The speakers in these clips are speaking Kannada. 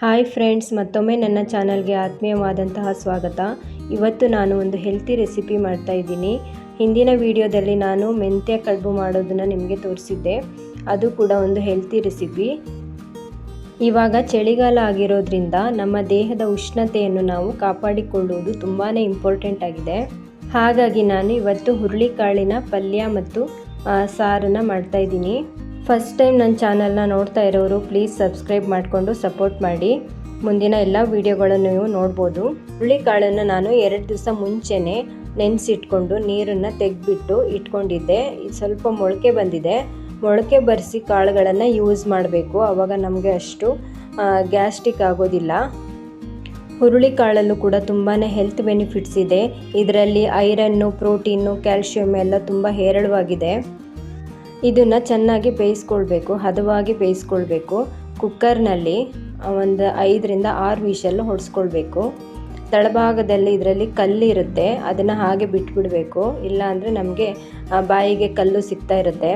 ಹಾಯ್ ಫ್ರೆಂಡ್ಸ್, ಮತ್ತೊಮ್ಮೆ ನನ್ನ ಚಾನಲ್ಗೆ ಆತ್ಮೀಯವಾದಂತಹ ಸ್ವಾಗತ. ಇವತ್ತು ನಾನು ಒಂದು ಹೆಲ್ತಿ ರೆಸಿಪಿ ಮಾಡ್ತಾ ಇದ್ದೀನಿ. ಹಿಂದಿನ ವಿಡಿಯೋದಲ್ಲಿ ನಾನು ಮೆಂತ್ಯ ಕಡುಬು ಮಾಡೋದನ್ನು ನಿಮಗೆ ತೋರಿಸಿದ್ದೆ. ಅದು ಕೂಡ ಒಂದು ಹೆಲ್ತಿ ರೆಸಿಪಿ. ಇವಾಗ ಚಳಿಗಾಲ ಆಗಿರೋದ್ರಿಂದ ನಮ್ಮ ದೇಹದ ಉಷ್ಣತೆಯನ್ನು ನಾವು ಕಾಪಾಡಿಕೊಳ್ಳುವುದು ತುಂಬಾ ಇಂಪಾರ್ಟೆಂಟ್ ಆಗಿದೆ. ಹಾಗಾಗಿ ನಾನು ಇವತ್ತು ಹುರುಳಿಕಾಳಿನ ಪಲ್ಯ ಮತ್ತು ಸಾರನ್ನು ಮಾಡ್ತಾ ಇದ್ದೀನಿ. ಫಸ್ಟ್ ಟೈಮ್ ನನ್ನ ಚಾನಲ್ನ ನೋಡ್ತಾ ಇರೋರು ಪ್ಲೀಸ್ ಸಬ್ಸ್ಕ್ರೈಬ್ ಮಾಡಿಕೊಂಡು ಸಪೋರ್ಟ್ ಮಾಡಿ. ಮುಂದಿನ ಎಲ್ಲ ವೀಡಿಯೋಗಳನ್ನು ನೀವು ನೋಡ್ಬೋದು. ಹುರುಳಿಕಾಳನ್ನು ನಾನು ಎರಡು ದಿವಸ ಮುಂಚೆನೆ ನೆನೆಸಿಟ್ಕೊಂಡು ನೀರನ್ನು ತೆಗೆದ್ಬಿಟ್ಟು ಇಟ್ಕೊಂಡಿದ್ದೆ. ಸ್ವಲ್ಪ ಮೊಳಕೆ ಬಂದಿದೆ. ಮೊಳಕೆ ಬರೆಸಿ ಕಾಳುಗಳನ್ನು ಯೂಸ್ ಮಾಡಬೇಕು. ಆವಾಗ ನಮಗೆ ಅಷ್ಟು ಗ್ಯಾಸ್ಟ್ರಿಕ್ ಆಗೋದಿಲ್ಲ. ಹುರುಳಿಕಾಳಲ್ಲೂ ಕೂಡ ತುಂಬಾ ಹೆಲ್ತ್ ಬೆನಿಫಿಟ್ಸ್ ಇದೆ. ಇದರಲ್ಲಿ ಐರನ್ನು, ಪ್ರೋಟೀನು ಕ್ಯಾಲ್ಶಿಯಮ್ ಎಲ್ಲ ತುಂಬ ಹೇರಳವಾಗಿದೆ. ಇದನ್ನು ಚೆನ್ನಾಗಿ ಬೇಯಿಸ್ಕೊಳ್ಬೇಕು, ಹದವಾಗಿ ಬೇಯಿಸ್ಕೊಳ್ಬೇಕು. ಕುಕ್ಕರ್ನಲ್ಲಿ ಒಂದು ಐದರಿಂದ ಆರು ವಿಷಲ್ ಹೊಡೆಸ್ಕೊಳ್ಬೇಕು. ತಳಭಾಗದಲ್ಲಿ ಇದರಲ್ಲಿ ಕಲ್ಲಿರುತ್ತೆ ಅದನ್ನು ಹಾಗೆ ಬಿಟ್ಬಿಡಬೇಕು. ಇಲ್ಲಾಂದರೆ ನಮಗೆ ಬಾಯಿಗೆ ಕಲ್ಲು ಸಿಗ್ತಾ ಇರುತ್ತೆ.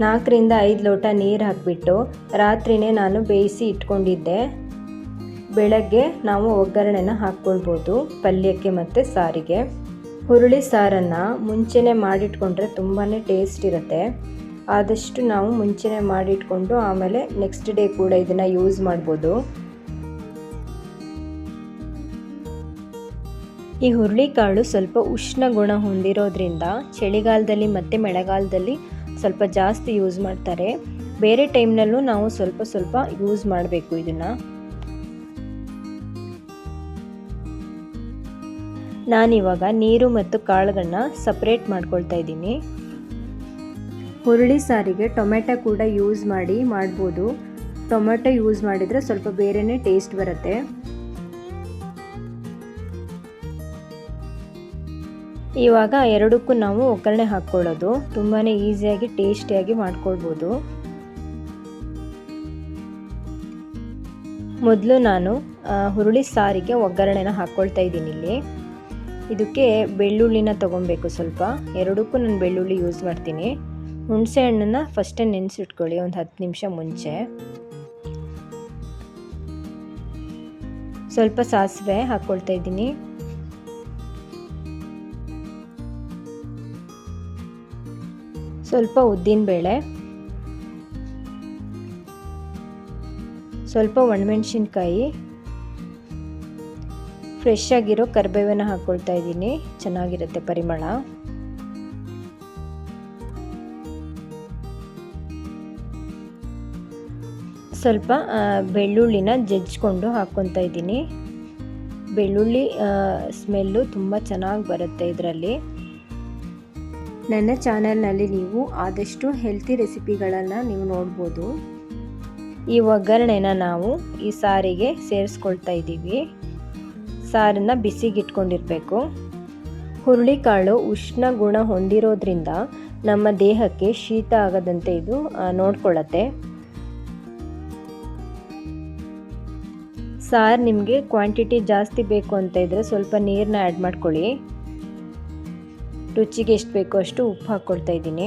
ನಾಲ್ಕರಿಂದ ಐದು ಲೋಟ ನೀರು ಹಾಕಿಬಿಟ್ಟು ರಾತ್ರಿನೇ ನಾನು ಬೇಯಿಸಿ ಇಟ್ಕೊಂಡಿದ್ದೆ. ಬೆಳಗ್ಗೆ ನಾವು ಒಗ್ಗರಣೆನ ಹಾಕ್ಕೊಳ್ಬೋದು, ಪಲ್ಯಕ್ಕೆ ಮತ್ತು ಸಾರಿಗೆ. ಹುರುಳಿ ಸಾರನ್ನು ಮುಂಚೆನೇ ಮಾಡಿಟ್ಕೊಂಡ್ರೆ ತುಂಬಾ ಟೇಸ್ಟ್ ಇರುತ್ತೆ. ಆದಷ್ಟು ನಾವು ಮುಂಚೆನೇ ಮಾಡಿಟ್ಕೊಂಡು ಆಮೇಲೆ ನೆಕ್ಸ್ಟ್ ಡೇ ಕೂಡ ಇದನ್ನು ಯೂಸ್ ಮಾಡ್ಬೋದು. ಈ ಹುರುಳಿಕಾಳು ಸ್ವಲ್ಪ ಉಷ್ಣ ಗುಣ ಹೊಂದಿರೋದ್ರಿಂದ ಚಳಿಗಾಲದಲ್ಲಿ ಮತ್ತು ಮಳೆಗಾಲದಲ್ಲಿ ಸ್ವಲ್ಪ ಜಾಸ್ತಿ ಯೂಸ್ ಮಾಡ್ತಾರೆ. ಬೇರೆ ಟೈಮ್ನಲ್ಲೂ ನಾವು ಸ್ವಲ್ಪ ಸ್ವಲ್ಪ ಯೂಸ್ ಮಾಡಬೇಕು ಇದನ್ನು. ನಾನಿವಾಗ ನೀರು ಮತ್ತು ಕಾಳುಗಳನ್ನ ಸಪ್ರೇಟ್ ಮಾಡ್ಕೊಳ್ತಾ ಇದ್ದೀನಿ. ಹುರುಳಿ ಸಾರಿಗೆ ಟೊಮೆಟೊ ಕೂಡ ಯೂಸ್ ಮಾಡಿ ಮಾಡ್ಬೋದು. ಟೊಮೆಟೊ ಯೂಸ್ ಮಾಡಿದರೆ ಸ್ವಲ್ಪ ಬೇರೆಯೇ ಟೇಸ್ಟ್ ಬರುತ್ತೆ. ಇವಾಗ ಎರಡಕ್ಕೂ ನಾವು ಒಗ್ಗರಣೆ ಹಾಕ್ಕೊಳ್ಳೋದು. ತುಂಬಾ ಈಸಿಯಾಗಿ ಟೇಸ್ಟಿಯಾಗಿ ಮಾಡ್ಕೊಳ್ಬೋದು. ಮೊದಲು ನಾನು ಹುರುಳಿ ಸಾರಿಗೆ ಒಗ್ಗರಣೆನ ಹಾಕ್ಕೊಳ್ತಾ ಇದ್ದೀನಿ ಇಲ್ಲಿ. ಇದಕ್ಕೆ ಬೆಳ್ಳುಳ್ಳಿನ ತೊಗೊಬೇಕು ಸ್ವಲ್ಪ. ಎರಡಕ್ಕೂ ನಾನು ಬೆಳ್ಳುಳ್ಳಿ ಯೂಸ್ ಮಾಡ್ತೀನಿ. ಹುಣಸೆ ಹಣ್ಣನ್ನು ಫಸ್ಟೇ ನೆನೆಸಿಟ್ಕೊಳ್ಳಿ, ಒಂದು ಹತ್ತು ನಿಮಿಷ ಮುಂಚೆ. ಸ್ವಲ್ಪ ಸಾಸಿವೆ ಹಾಕ್ಕೊಳ್ತಾ ಇದ್ದೀನಿ. ಸ್ವಲ್ಪ ಉದ್ದಿನಬೇಳೆ ಸ್ವಲ್ಪ ಒಣಮೆಣಸಿನ್ಕಾಯಿ. ಫ್ರೆಶ್ ಆಗಿರೋ ಕರಿಬೇವನ್ನ ಹಾಕ್ಕೊಳ್ತಾ ಇದ್ದೀನಿ. ಚೆನ್ನಾಗಿರುತ್ತೆ ಪರಿಮಳ. ಸ್ವಲ್ಪ ಬೆಳ್ಳುಳ್ಳಿನ ಜಜ್ಜಿಕೊಂಡು ಹಾಕ್ಕೊತಾ ಇದ್ದೀನಿ. ಬೆಳ್ಳುಳ್ಳಿ ಸ್ಮೆಲ್ಲು ತುಂಬ ಚೆನ್ನಾಗಿ ಬರುತ್ತೆ ಇದರಲ್ಲಿ. ನನ್ನ ಚಾನಲ್ನಲ್ಲಿ ನೀವು ಆದಷ್ಟು ಹೆಲ್ತಿ ರೆಸಿಪಿಗಳನ್ನು ನೀವು ನೋಡ್ಬೋದು. ಈ ಒಗ್ಗರಣೆನ ನಾವು ಈ ಸಾರಿಗೆ ಸೇರಿಸ್ಕೊಳ್ತಾ ಇದ್ದೀವಿ. ಸಾರನ್ನು ಬಿಸಿಗಿಟ್ಕೊಂಡಿರಬೇಕು. ಹುರುಳಿಕಾಳು ಉಷ್ಣ ಗುಣ ಹೊಂದಿರೋದ್ರಿಂದ ನಮ್ಮ ದೇಹಕ್ಕೆ ಶೀತ ಆಗದಂತೆ ಇದು ನೋಡ್ಕೊಳ್ಳತ್ತೆ ಸಾರು ನಿಮಗೆ ಕ್ವಾಂಟಿಟಿ ಜಾಸ್ತಿ ಬೇಕು ಅಂತ ಇದ್ದರೆ ಸ್ವಲ್ಪ ನೀರನ್ನ ಆ್ಯಡ್ ಮಾಡ್ಕೊಳ್ಳಿ. ರುಚಿಗೆ ಎಷ್ಟು ಬೇಕೋ ಅಷ್ಟು ಉಪ್ಪು ಹಾಕ್ಕೊಳ್ತಾ ಇದ್ದೀನಿ.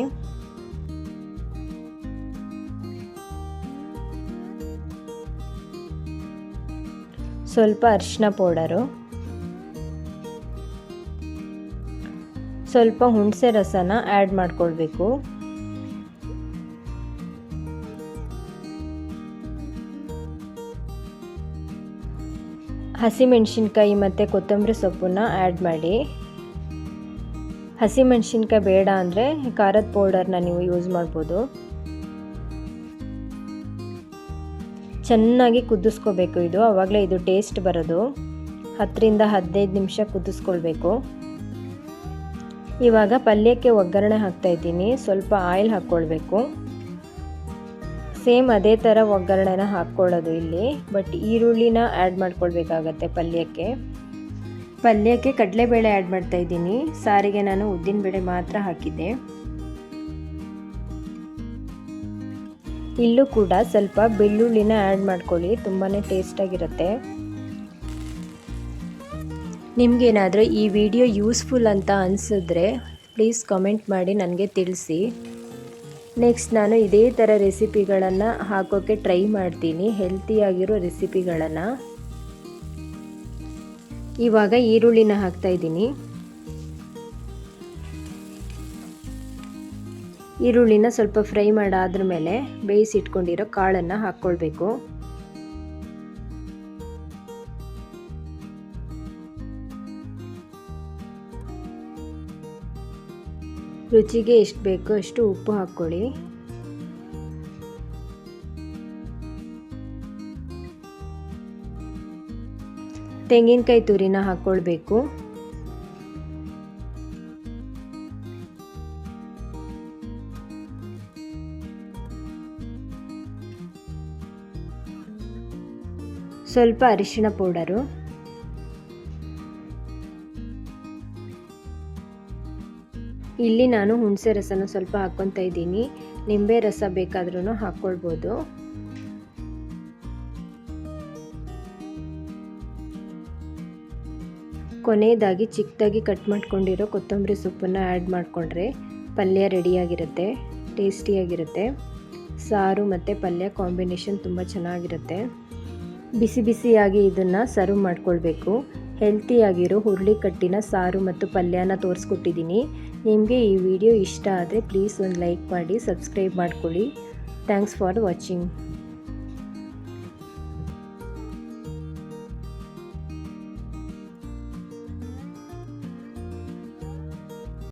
ಸ್ವಲ್ಪ ಅರಿಶಿನ ಪೌಡರು, ಸ್ವಲ್ಪ ಹುಣಸೆ ರಸನ ಆ್ಯಡ್ ಮಾಡ್ಕೊಳ್ಬೇಕು. ಹಸಿಮೆಣಸಿನ್ಕಾಯಿ ಮತ್ತು ಕೊತ್ತಂಬರಿ ಸೊಪ್ಪನ್ನ ಆ್ಯಡ್ ಮಾಡಿ. ಹಸಿಮೆಣಸಿನ್ಕಾಯಿ ಬೇಡ ಅಂದರೆ ಖಾರದ ಪೌಡರ್ನ ನೀವು ಯೂಸ್ ಮಾಡ್ಬೋದು. ಚೆನ್ನಾಗಿ ಕುದಿಸ್ಕೋಬೇಕು ಇದು. ಆವಾಗಲೇ ಇದು ಟೇಸ್ಟ್ ಬರೋದು. ಹತ್ತರಿಂದ ಹದಿನೈದು ನಿಮಿಷ ಕುದಿಸ್ಕೊಳ್ಬೇಕು. ಇವಾಗ ಪಲ್ಯಕ್ಕೆ ಒಗ್ಗರಣೆ ಹಾಕ್ತಾಯಿದ್ದೀನಿ ಸ್ವಲ್ಪ ಆಯಿಲ್ ಹಾಕ್ಕೊಳ್ಬೇಕು. ಸೇಮ್ ಅದೇ ಥರ ಒಗ್ಗರಣೆನ ಹಾಕ್ಕೊಳ್ಳೋದು ಇಲ್ಲಿ. ಬಟ್ ಈರುಳ್ಳಿನ ಆ್ಯಡ್ ಮಾಡ್ಕೊಳ್ಬೇಕಾಗತ್ತೆ ಪಲ್ಯಕ್ಕೆ. ಪಲ್ಯಕ್ಕೆ ಕಡಲೆಬೇಳೆ ಆ್ಯಡ್ ಮಾಡ್ತಾ ಇದ್ದೀನಿ. ಸಾರಿಗೆ ನಾನು ಉದ್ದಿನಬೇಳೆ ಮಾತ್ರ ಹಾಕಿದ್ದೆ. ಇಲ್ಲೂ ಕೂಡ ಸ್ವಲ್ಪ ಬೆಳ್ಳುಳ್ಳಿನ ಆ್ಯಡ್ ಮಾಡ್ಕೊಳ್ಳಿ ತುಂಬಾ ಟೇಸ್ಟಾಗಿರುತ್ತೆ ನಿಮಗೇನಾದರೂ ಈ ವಿಡಿಯೋ ಯೂಸ್ಫುಲ್ ಅಂತ ಅನಿಸಿದ್ರೆ ಪ್ಲೀಸ್ ಕಮೆಂಟ್ ಮಾಡಿ, ನನಗೆ ತಿಳಿಸಿ. ನೆಕ್ಸ್ಟ್ ನಾನು ಇದೇ ಥರ ರೆಸಿಪಿಗಳನ್ನು ಹಾಕೋಕ್ಕೆ ಟ್ರೈ ಮಾಡ್ತೀನಿ ಹೆಲ್ತಿಯಾಗಿರೋ ರೆಸಿಪಿಗಳನ್ನು ಇವಾಗ ಈರುಳ್ಳಿನ ಹಾಕ್ತಾ ಇದ್ದೀನಿ. ಈರುಳ್ಳಿನ ಸ್ವಲ್ಪ ಫ್ರೈ ಮಾಡಾದ್ರ ಮೇಲೆ ಬೇಯಿಸಿಟ್ಕೊಂಡಿರೋ ಕಾಳನ್ನು ಹಾಕ್ಕೊಳ್ಬೇಕು. ರುಚಿಗೆ ಎಷ್ಟು ಬೇಕೋ ಅಷ್ಟು ಉಪ್ಪು ಹಾಕ್ಕೊಳ್ಳಿ. ತೆಂಗಿನಕಾಯಿ ತುರಿನ ಹಾಕ್ಕೊಳ್ಬೇಕು. ಸ್ವಲ್ಪ ಅರಿಶಿಣ ಪೌಡರು. ಇಲ್ಲಿ ನಾನು ಹುಣಸೆ ರಸನ ಸ್ವಲ್ಪ ಹಾಕ್ಕೊತಾ ಇದ್ದೀನಿ. ನಿಂಬೆ ರಸ ಬೇಕಾದ್ರೂ ಹಾಕ್ಕೊಳ್ಬೋದು ಕೊನೆಯದಾಗಿ ಚಿಕ್ಕದಾಗಿ ಕಟ್ ಮಾಡ್ಕೊಂಡಿರೋ ಕೊತ್ತಂಬರಿ ಸೊಪ್ಪನ್ನು ಆ್ಯಡ್ ಮಾಡಿಕೊಂಡ್ರೆ ಪಲ್ಯ ರೆಡಿಯಾಗಿರುತ್ತೆ, ಟೇಸ್ಟಿಯಾಗಿರುತ್ತೆ. ಸಾರು ಮತ್ತು ಪಲ್ಯ ಕಾಂಬಿನೇಷನ್ ತುಂಬ ಚೆನ್ನಾಗಿರುತ್ತೆ. ಬಿಸಿ ಬಿಸಿಯಾಗಿ ಇದನ್ನು ಸರ್ವ್ ಮಾಡ್ಕೊಳ್ಬೇಕು. ಹೆಲ್ತಿಯಾಗಿರೋ ಹುರುಳಿ ಕಟ್ಟಿನ ಸಾರು ಮತ್ತು ಪಲ್ಯನ ತೋರಿಸ್ಕೊಟ್ಟಿದ್ದೀನಿ ನಿಮಗೆ ಈ ವಿಡಿಯೋ ಇಷ್ಟ ಆದರೆ ಪ್ಲೀಸ್ ಒಂದು ಲೈಕ್ ಮಾಡಿ ಸಬ್ಸ್ಕ್ರೈಬ್ ಮಾಡ್ಕೊಳ್ಳಿ. Thanks for watching